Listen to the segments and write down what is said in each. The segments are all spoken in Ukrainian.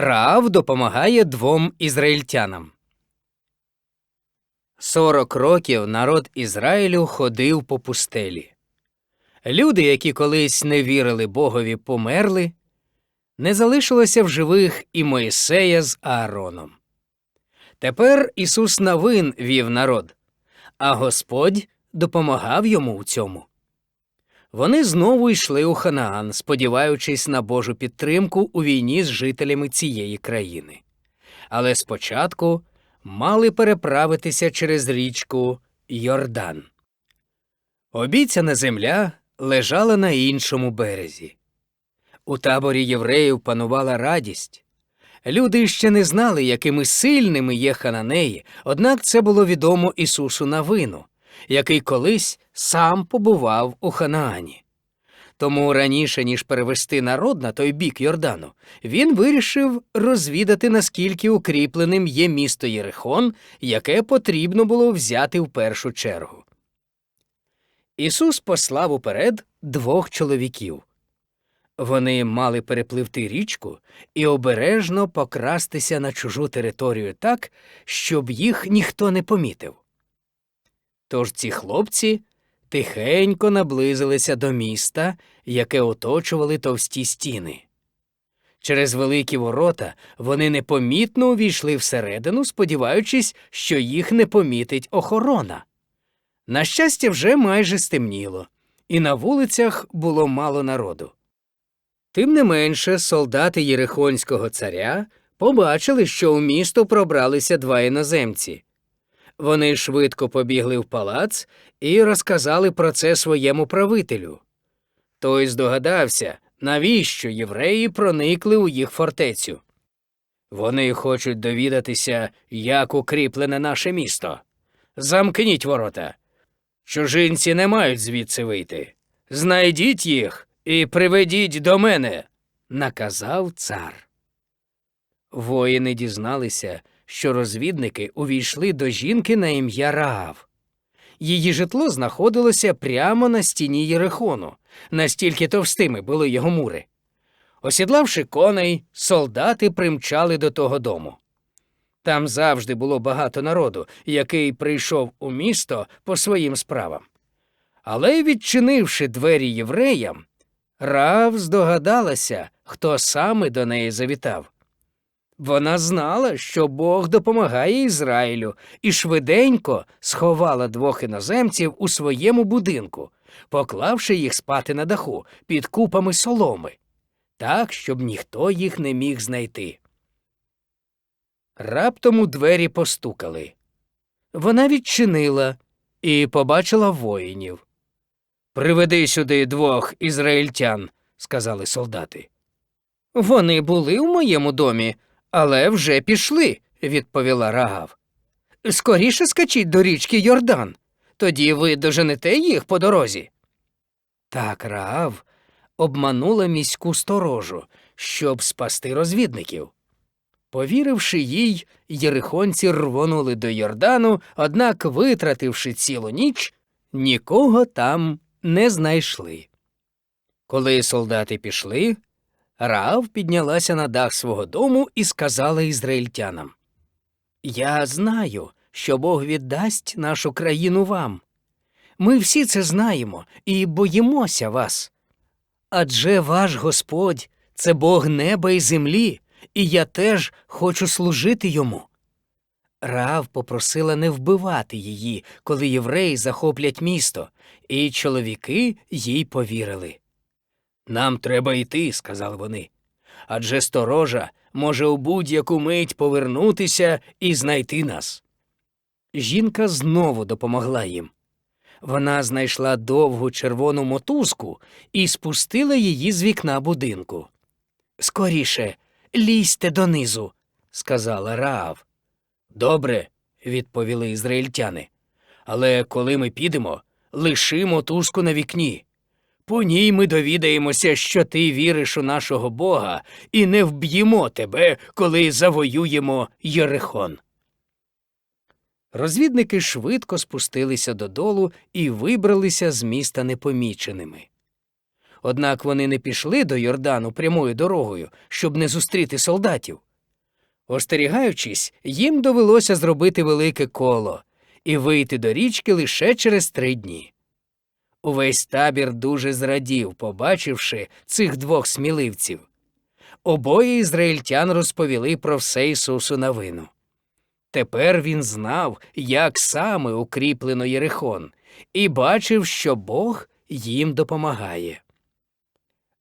Раав допомагає двом ізраїльтянам. Сорок років народ Ізраїлю ходив по пустелі. Люди, які колись не вірили Богові, померли, не залишилося в живих і Моїсея з Аароном. Тепер Ісус Навин вів народ, а Господь допомагав йому у цьому. Вони знову йшли у Ханаан, сподіваючись на Божу підтримку у війні з жителями цієї країни. Але спочатку мали переправитися через річку Йордан. Обіцяна земля лежала на іншому березі. У таборі євреїв панувала радість. Люди ще не знали, якими сильними є хананеї, однак це було відомо Ісусу Навину, який колись сам побував у Ханаані. Тому раніше, ніж перевести народ на той бік Йордану, він вирішив розвідати, наскільки укріпленим є місто Єрихон, яке потрібно було взяти в першу чергу. Ісус послав уперед двох чоловіків. Вони мали перепливти річку і обережно покрастися на чужу територію так, щоб їх ніхто не помітив. Тож ці хлопці тихенько наблизилися до міста, яке оточували товсті стіни. Через великі ворота вони непомітно увійшли всередину, сподіваючись, що їх не помітить охорона. На щастя, вже майже стемніло, і на вулицях було мало народу. Тим не менше, солдати Єрихонського царя побачили, що у місто пробралися два іноземці. Вони швидко побігли в палац і розказали про це своєму правителю. Той здогадався, навіщо євреї проникли у їх фортецю. Вони хочуть довідатися, як укріплене наше місто. Замкніть ворота. Чужинці не мають звідси вийти. Знайдіть їх і приведіть до мене, наказав цар. Воїни дізналися, що розвідники увійшли до жінки на ім'я Раав. Її житло знаходилося прямо на стіні Єрихону, настільки товстими були його мури. Осідлавши коней, солдати примчали до того дому. Там завжди було багато народу, який прийшов у місто по своїм справам. Але, відчинивши двері євреям, Раав здогадалася, хто саме до неї завітав. Вона знала, що Бог допомагає Ізраїлю, і швиденько сховала двох іноземців у своєму будинку, поклавши їх спати на даху під купами соломи, так, щоб ніхто їх не міг знайти. Раптом у двері постукали. Вона відчинила і побачила воїнів. Приведи сюди двох ізраїльтян, сказали солдати. Вони були у моєму домі, але вже пішли, відповіла Рагав. Скоріше скачіть до річки Йордан, тоді ви доженете їх по дорозі. Так Раав обманула міську сторожу, щоб спасти розвідників. Повіривши їй, єрихонці рвонули до Йордану, однак, витративши цілу ніч, нікого там не знайшли. Коли солдати пішли, Раав піднялася на дах свого дому і сказала ізраїльтянам Я знаю, що Бог віддасть нашу країну вам. Ми всі це знаємо і боїмося вас. Адже ваш Господь це Бог неба і землі, і я теж хочу служити йому. Раав попросила не вбивати її, коли євреї захоплять місто, і чоловіки їй повірили. Нам треба йти, сказали вони. Адже сторожа може у будь-яку мить повернутися і знайти нас. Жінка знову допомогла їм. Вона знайшла довгу червону мотузку і спустила її з вікна будинку. Скоріше, лізьте донизу, сказала Раав. Добре, відповіли ізраїльтяни. Але коли ми підемо, лиши мотузку на вікні. По ній ми довідаємося, що ти віриш у нашого Бога, і не вб'ємо тебе, коли завоюємо Єрихон. Розвідники швидко спустилися додолу і вибралися з міста непоміченими. Однак вони не пішли до Йордану прямою дорогою, щоб не зустріти солдатів. Остерігаючись, їм довелося зробити велике коло і вийти до річки лише через три дні. Увесь табір дуже зрадів, побачивши цих двох сміливців. Обоє ізраїльтян розповіли про все Ісусу Навину. Тепер він знав, як саме укріплено Єрихон, і бачив, що Бог їм допомагає.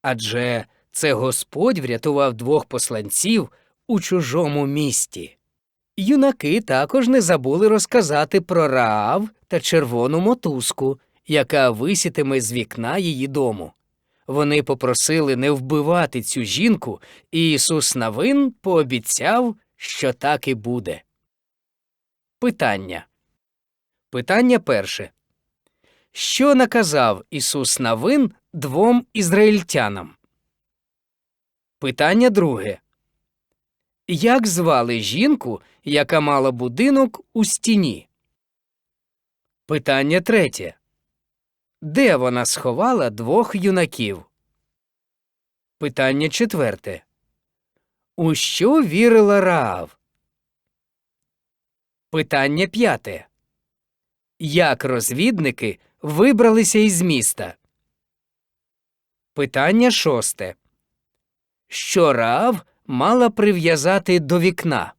Адже це Господь врятував двох посланців у чужому місті. Юнаки також не забули розказати про Раав та червону мотузку, яка висітиме з вікна її дому. Вони попросили не вбивати цю жінку, і Ісус Навин пообіцяв, що так і буде. Питання. Питання перше. Що наказав Ісус Навин двом ізраїльтянам? Питання друге. Як звали жінку, яка мала будинок у стіні? Питання третє. Де вона сховала двох юнаків? Питання четверте. У що вірила Раав? Питання п'яте. Як розвідники вибралися із міста? Питання шосте. Що Раав мала прив'язати до вікна?